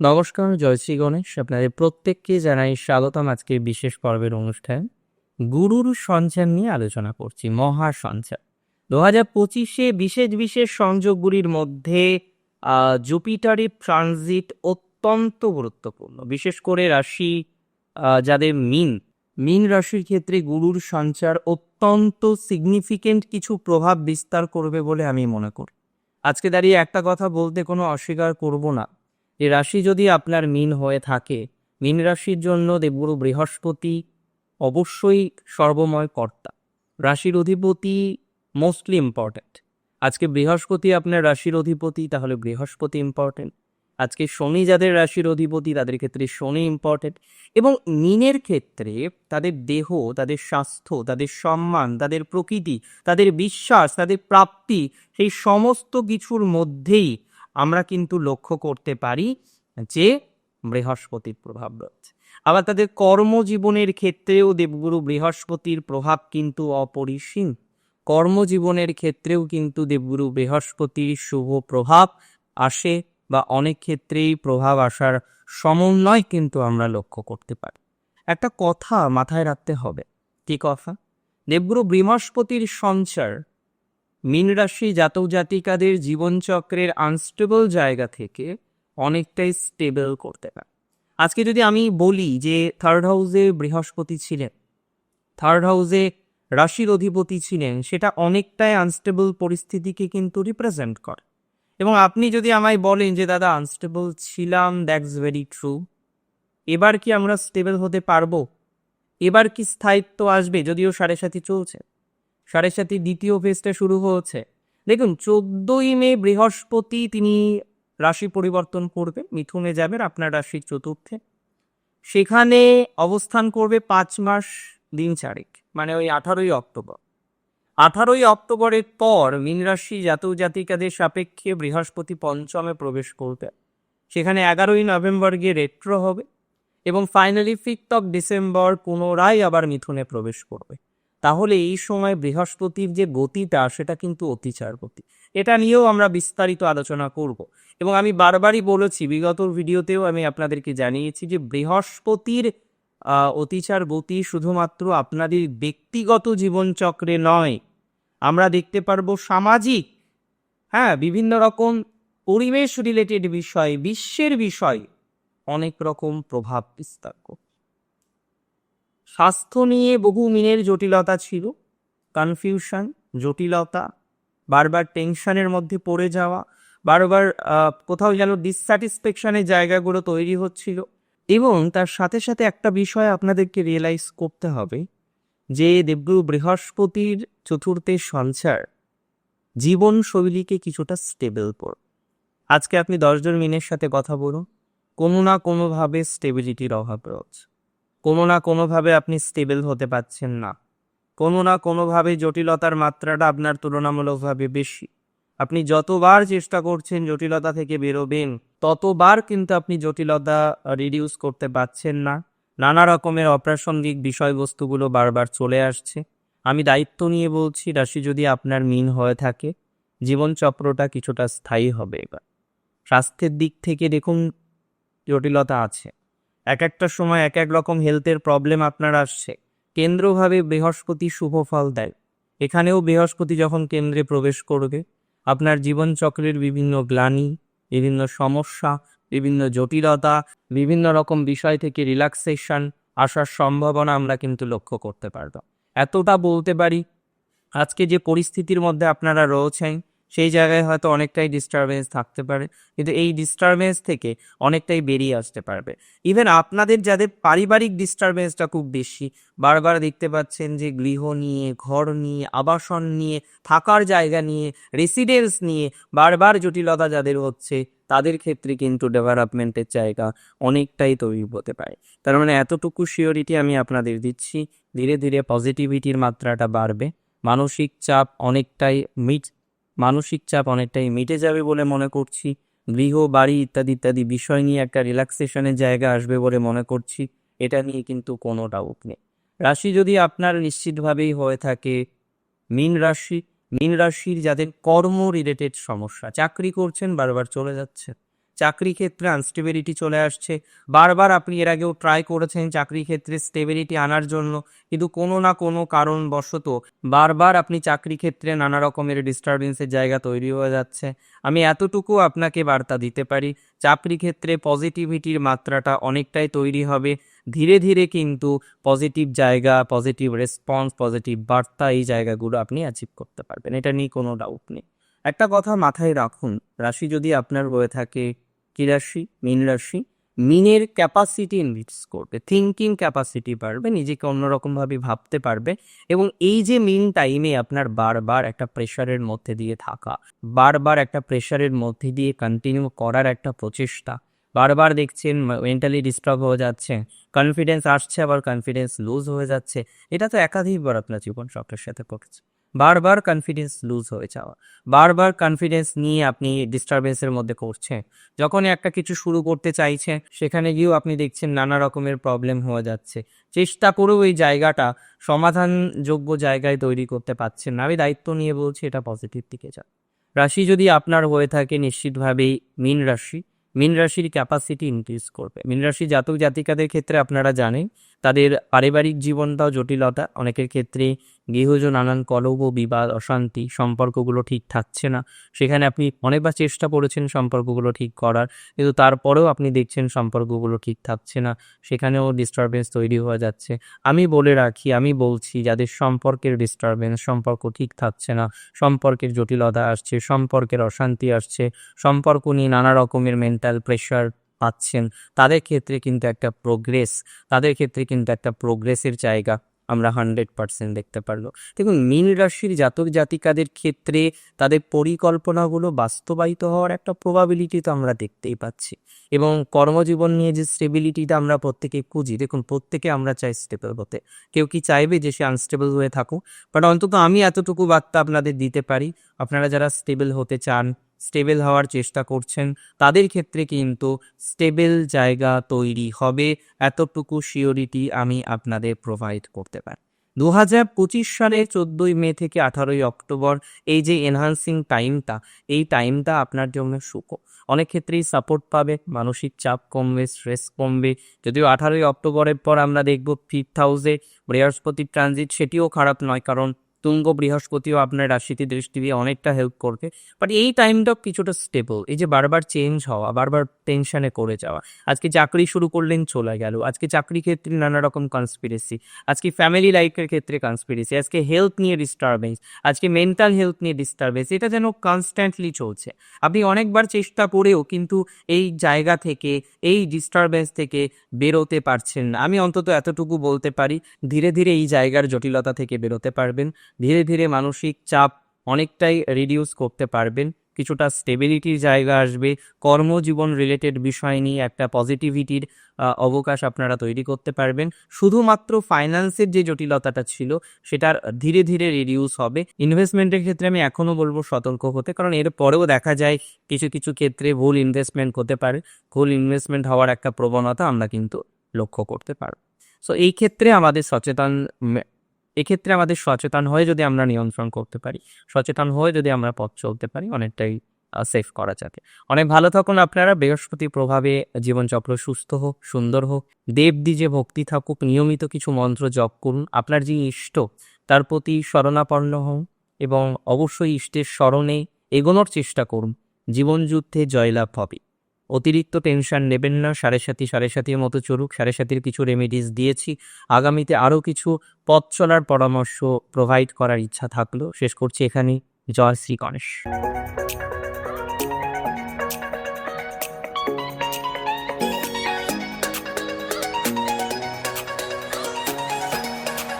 নমস্কার জয়শ্রী গণেশ। আপনাদের প্রত্যেককে জানাই স্বাগতম আজকের বিশেষ পর্বের অনুষ্ঠান গুরুর সঞ্চার নিয়ে আলোচনা করছি মহা সঞ্চার দু হাজার পঁচিশে বিশেষ বিশেষ সংযোগগুলির মধ্যে জুপিটারের ট্রানজিট অত্যন্ত গুরুত্বপূর্ণ। বিশেষ করে রাশি যাদের মিন মিন রাশির ক্ষেত্রে গুরুর সঞ্চার অত্যন্ত সিগনিফিকেন্ট কিছু প্রভাব বিস্তার করবে বলে আমি মনে করি। আজকে দাঁড়িয়ে একটা কথা বলতে কোনো অস্বীকার করব না। যে রাশি যদি আপনার মিন হয়ে থাকে, মিন রাশির জন্য দেবগুরু বৃহস্পতি অবশ্যই সর্বময় কর্তা। রাশির অধিপতি মোস্টলি ইম্পর্ট্যান্ট। আজকে বৃহস্পতি আপনার রাশির অধিপতি, তাহলে বৃহস্পতি ইম্পর্ট্যান্ট। আজকে শনি যাদের রাশির অধিপতি, তাদের ক্ষেত্রে শনি ইম্পর্ট্যান্ট। এবং মিনের ক্ষেত্রে তাদের দেহ, তাদের স্বাস্থ্য, তাদের সম্মান, তাদের প্রকৃতি, তাদের বিশ্বাস, তাদের প্রাপ্তি, সেই সমস্ত কিছুর মধ্যেই আমরা কিন্তু লক্ষ্য করতে পারি যে বৃহস্পতির প্রভাব রয়েছে। আবার তাদের কর্মজীবনের ক্ষেত্রেও দেবগুরু বৃহস্পতির প্রভাব কিন্তু অপরিসীম। কর্মজীবনের ক্ষেত্রেও কিন্তু দেবগুরু বৃহস্পতির শুভ প্রভাব আসে বা অনেক ক্ষেত্রেই প্রভাব আসার সমন্বয় কিন্তু আমরা লক্ষ্য করতে পারি। একটা কথা মাথায় রাখতে হবে। কি কথা? দেবগুরু বৃহস্পতির সঞ্চার মীন রাশি জাতক জাতিকাদের জীবনচক্রের আনস্টেবল জায়গা থেকে অনেকটাই স্টেবল করতে পারে। আজকে যদি আমি বলি যে থার্ড হাউসে বৃহস্পতি ছিলেন থার্ড হাউসে রাশির অধিপতি ছিলেন, সেটা অনেকটাই আনস্টেবল পরিস্থিতিকে কিন্তু রিপ্রেজেন্ট করে। এবং আপনি যদি আমায় বলেন যে, দাদা আনস্টেবল ছিলাম দ্যাটস ভেরি ট্রু এবার কি আমরা স্টেবল হতে পারব? এবার কি স্থায়িত্ব আসবে? যদিও সাড়ে সাথী চলছে। সাড়ে সাথে দ্বিতীয় ফেজটা শুরু হয়েছে। দেখুন, চোদ্দই মে বৃহস্পতি তিনি রাশি পরিবর্তন করবে মিথুনে যাবেন, আপনার রাশির চতুর্থে। সেখানে অবস্থান করবে পাঁচ মাস দিন চারেক মানে ওই আঠারোই অক্টোবর। আঠারোই অক্টোবরের পর মীন রাশি জাতক জাতিকাদের সাপেক্ষে বৃহস্পতি পঞ্চমে প্রবেশ করবে। সেখানে এগারোই নভেম্বর গিয়ে রেট্রো হবে এবং ফাইনালি ফিফথ অফ ডিসেম্বর পুনরায় আবার মিথুনে প্রবেশ করবে। তাহলে এই সময় বৃহস্পতির যে গতিটা, সেটা কিন্তু অতিচার গতি। এটা নিয়েও আমরা বিস্তারিত আলোচনা করব। এবং আমি বারবারই বলেছি, বিগত ভিডিওতেও আমি আপনাদেরকে জানিয়েছি যে বৃহস্পতির অতিচার গতি শুধুমাত্র আপনাদের ব্যক্তিগত জীবনচক্রে নয়। আমরা দেখতে পারব সামাজিক হ্যাঁ বিভিন্ন রকম পরিবেশ রিলেটেড বিষয়, বিশ্বের বিষয় অনেক রকম প্রভাব বিস্তার করবে। স্বাস্থ্য নিয়ে বহু মিনের জটিলতা ছিল। কনফিউশন জটিলতা, বারবার টেনশনের মধ্যে পড়ে যাওয়া, বারবার কোথাও যেন ডিসস্যাটিসফ্যাকশনের জায়গাগুলো তৈরি হচ্ছিল। এবং তার সাথে সাথে একটা বিষয় আপনাদেরকে রিয়েলাইজ করতে হবে যে দেবগুরু বৃহস্পতির চতুর্থে সঞ্চার জীবনশৈলীকে কিছুটা স্টেবল কর আজকে আপনি দশজন মিনের সাথে কথা বলুন, কোনো না কোনোভাবে স্টেবিলিটির অভাব রয়েছে। কোনো না কোনোভাবে আপনি স্টেবল হতে পারছেন না। কোনো না কোনোভাবে জটিলতার মাত্রাটা আপনার তুলনামূলকভাবে বেশি। আপনি যতবার চেষ্টা করছেন জটিলতা থেকে বেরোবেন, ততবার কিন্তু আপনি জটিলতা রিডিউস করতে পারছেন না। নানা রকমের অপ্রাসঙ্গিক বিষয়বস্তুগুলো বারবার চলে আসছে। আমি দায়িত্ব নিয়ে বলছি, রাশি যদি আপনার মিন হয়ে থাকে, জীবনচক্রটা কিছুটা স্থায়ী হবে এবার। স্বাস্থ্যের দিক থেকে দেখুন, জটিলতা আছে। এক একটা সময় এক এক রকম হেলথের প্রবলেম আপনার আসছে। কেন্দ্রভাবে বৃহস্পতি শুভ ফল দেয়। এখানেও বৃহস্পতি যখন কেন্দ্রে প্রবেশ করবে, আপনার জীবনচক্রের বিভিন্ন গ্লানি, বিভিন্ন সমস্যা, বিভিন্ন জটিলতা, বিভিন্ন রকম বিষয় থেকে রিল্যাক্সেশন আসার সম্ভাবনা আমরা কিন্তু লক্ষ্য করতে পারব। এতটা বলতে পারি, আজকে যে পরিস্থিতির মধ্যে আপনারা রয়েছেন সেই জায়গায় হয়তো অনেকটাই ডিস্টারবেন্স থাকতে পারে, কিন্তু এই ডিস্টারবেন্স থেকে অনেকটাই বেরিয়ে আসতে পারবে। ইভেন আপনাদের যাদের পারিবারিক ডিস্টারবেন্সটা খুব বেশি, বারবার দেখতে পাচ্ছেন যে গৃহ নিয়ে, ঘর নিয়ে, আবাসন নিয়ে, থাকার জায়গা নিয়ে রেসিডেন্স নিয়ে বারবার জটিলতা যাদের হচ্ছে, তাদের ক্ষেত্রে কিন্তু ডেভেলপমেন্টের জায়গা অনেকটাই তৈরি হতে পারে। তার মানে এতটুকু শিওরিটি আমি আপনাদের দিচ্ছি, ধীরে ধীরে পজিটিভিটির মাত্রাটা বাড়বে, মানসিক চাপ অনেকটাই মিট মানসিক চাপ অনেকটাই মিটে যাবে বলে মনে করছি। গৃহ, বাড়ি ইত্যাদি ইত্যাদি বিষয় নিয়ে একটা রিল্যাক্সেশনের জায়গা আসবে বলে মনে করছি। এটা নিয়ে কিন্তু কোনো ডাউট নেই। রাশি যদি আপনার নিশ্চিতভাবেই হয়ে থাকে, মিন রাশি, মীন রাশির যাদের কর্ম রিলেটেড সমস্যা, চাকরি করছেন বারবার চলে যাচ্ছে চাকরি ক্ষেত্রে আনস্টেবিলিটি চলে আসছে। বারবার আপনি এর আগেও ট্রাই করেছেন চাকরি ক্ষেত্রে স্টেবিলিটি আনার জন্য, কিন্তু কোনো না কোনো কারণবশত বারবার আপনি চাকরি ক্ষেত্রে নানা রকমের ডিস্টারবেন্সের জায়গা তৈরি হয়ে যাচ্ছে। আমি এতটুকু আপনাকে বার্তা দিতে পারি, চাকরি ক্ষেত্রে পজিটিভিটির মাত্রাটা অনেকটাই তৈরি হবে। ধীরে ধীরে কিন্তু পজিটিভ জায়গা পজিটিভ রেসপন্স পজিটিভ বার্তা এই জায়গাগুলো আপনি অ্যাচিভ করতে পারবেন। এটা নিয়ে কোনো ডাউট নেই। একটা কথা মাথায় রাখুন, রাশি যদি আপনার হয়ে থাকে কি রাশি? মীন রাশি। মিনের ক্যাপাসিটি ইনক্রিজ করবে থিঙ্কিং ক্যাপাসিটি বাড়বে, নিজেকে অন্যরকমভাবে ভাবতে পারবে এবং এই যে মিন টাইমে আপনার বারবার একটা প্রেশারের মধ্যে দিয়ে থাকা, বারবার একটা প্রেশারের মধ্যে দিয়ে কন্টিনিউ করার একটা প্রচেষ্টা, বারবার দেখছেন মেন্টালি ডিস্টার্ব হয়ে যাচ্ছে কনফিডেন্স আসছে আবার কনফিডেন্স লুজ হয়ে যাচ্ছে, এটা তো একাধিকবার আপনার জীবন চক্রের সাথে ঘটেছে। বারবার কনফিডেন্স লুজ হয়ে যাওয়া। বারবার কনফিডেন্স নিয়ে আপনি ডিস্টারবেন্সের মধ্যে করছেন যখনই একটা কিছু শুরু করতে চাইছে সেখানে গিয়েও আপনি দেখছেন নানা রকমের প্রবলেম হয়ে যাচ্ছে। চেষ্টা করেও এই জায়গাটা সমাধানযোগ্য জায়গায় তৈরি করতে পারছেন না। আমি দায়িত্ব নিয়ে বলছি, এটা পজিটিভ দিকে যান। রাশি যদি আপনার হয়ে থাকে, নিশ্চিতভাবেই মীন রাশি। মীন রাশির ক্যাপাসিটি ইনক্রিজ করবে। মীন রাশি জাতক জাতিকাদের ক্ষেত্রে আপনারা জানেন, তাদের পারিবারিক জীবনটাও জটিলতা। অনেকের ক্ষেত্রে গৃহজ নানান কলব বিবাদ, অশান্তি সম্পর্কগুলো ঠিক থাকছে না। সেখানে আপনি অনেকবার চেষ্টা করেছেন সম্পর্কগুলো ঠিক করার, কিন্তু তারপরেও আপনি দেখছেন সম্পর্কগুলো ঠিক থাকছে না। সেখানেও ডিস্টারবেন্স তৈরি হয়ে যাচ্ছে। আমি বলে রাখি, আমি বলছি, যাদের সম্পর্কের ডিস্টারবেন্স সম্পর্ক ঠিক থাকছে না, সম্পর্কের জটিলতা আসছে, সম্পর্কের অশান্তি আসছে, সম্পর্ক নিয়ে নানা রকমের মেন্টাল প্রেশার পাচ্ছেন, তাদের ক্ষেত্রে কিন্তু একটা প্রোগ্রেস তাদের ক্ষেত্রে কিন্তু একটা প্রোগ্রেসের জায়গা। আমরা হান্ড্রেড পার্সেন্ট দেখতে পারল দেখুন, মীন রাশির জাতক জাতিকাদের ক্ষেত্রে তাদের পরিকল্পনাগুলো বাস্তবায়িত হওয়ার একটা প্রবাবিলিটি তো আমরা দেখতেই পাচ্ছি। এবং কর্মজীবন নিয়ে যে স্টেবিলিটিটা আমরা প্রত্যেকে খুঁজি, দেখুন, প্রত্যেকে আমরা চাই স্টেবল হতে। কেউ কি চাইবে যে সে আনস্টেবল হয়ে থাকুক? বাট অন্তত আমি এতটুকু বার্তা আপনাদের দিতে পারি। আপনারা যারা স্টেবল হতে চান স্টেবল হওয়ার চেষ্টা করছেন। তাদের ক্ষেত্রে কিন্তু স্টেবল জায়গা তৈরি হবে। এতটুকু শিওরিটি আমি আপনাদের প্রোভাইড করতে পারি। দু হাজার পঁচিশ সালের চোদ্দোই মে থেকে আঠারোই অক্টোবর, এই যে এনহান্সিং টাইমটা এই টাইমটা আপনার জন্য সুখ অনেক ক্ষেত্রেই সাপোর্ট পাবে, মানসিক চাপ কমবে স্ট্রেস কমবে। যদিও আঠারোই অক্টোবরের পর আমরা দেখব ফিফথ হাউসে বৃহস্পতির ট্রানজিট সেটিও খারাপ নয়, কারণ তুঙ্গ বৃহস্পতিও আপনার রাশিতে দৃষ্টি দিয়ে অনেকটা হেল্প করবে। বাট এই টাইমটা কিছুটা স্টেবল এই যে বারবার চেঞ্জ হওয়া, বারবার টেনশনে করে যাওয়া। আজকে চাকরি শুরু করলেন চলে গেল। আজকে চাকরি ক্ষেত্রে নানা রকম কনস্পিরেসি আজকে ফ্যামিলি লাইফের ক্ষেত্রে কনস্পিরেসি আজকে হেলথ নিয়ে ডিস্টারবেন্স আজকে মেন্টাল হেলথ নিয়ে ডিস্টারবেন্স এটা যেন কনস্ট্যান্টলি চলছে। আপনি অনেকবার চেষ্টা করেও কিন্তু এই জায়গা থেকে, এই ডিস্টারবেন্স থেকে বেরোতে পারছেন না। আমি অন্তত এতটুকু বলতে পারি, ধীরে ধীরে এই জায়গার জটিলতা থেকে বেরোতে পারবেন। ধীরে ধীরে মানসিক চাপ অনেকটাই রিডিউস করতে পারবেন। কিছুটা স্টেবিলিটির জায়গা আসবে। কর্মজীবন রিলেটেড বিষয় নিয়ে একটা পজিটিভিটির অবকাশ আপনারা তৈরি করতে পারবেন। শুধুমাত্র ফাইন্যান্সের যে জটিলতাটা ছিল, সেটার ধীরে ধীরে রিডিউস হবে। ইনভেস্টমেন্টের ক্ষেত্রে আমি এখনও বলব সতর্ক হতে, কারণ এর পরেও দেখা যায় কিছু কিছু ক্ষেত্রে ভুল ইনভেস্টমেন্ট হতে পারে। ভুল ইনভেস্টমেন্ট হওয়ার একটা প্রবণতা আমরা কিন্তু লক্ষ্য করতে পারব। সো এই ক্ষেত্রে আমাদের সচেতন এক্ষেত্রে আমাদের সচেতন হয়ে যদি আমরা নিয়ন্ত্রণ করতে পারি, সচেতন হয়ে যদি আমরা পথ চলতে পারি, অনেকটাই সেফ করা যাবে। অনেক ভালো থাকুন আপনারা, বৃহস্পতি প্রভাবে জীবনচক্র সুস্থ হোক, সুন্দর হোক, দেবদি যে ভক্তি থাকুক, নিয়মিত কিছু মন্ত্র জপ করুন, আপনার যে ইষ্ট, তার প্রতি শরণাপন্ন হন এবং অবশ্যই ইষ্টের স্মরণে এগোনোর চেষ্টা করুন। জীবনযুদ্ধে জয়লাভ হবে। অতিরিক্ত টেনশন নেবেন না, সাড়ে সাথী সাড়ে সাথীর মতো চলুক, সাড়ে সাথীর কিছু রেমেডিস দিয়েছি। আগামীতে আরও কিছু পথ চলার পরামর্শ প্রোভাইড করার ইচ্ছা থাকল। শেষ করছি এখানেই। জয় শ্রী গণেশ।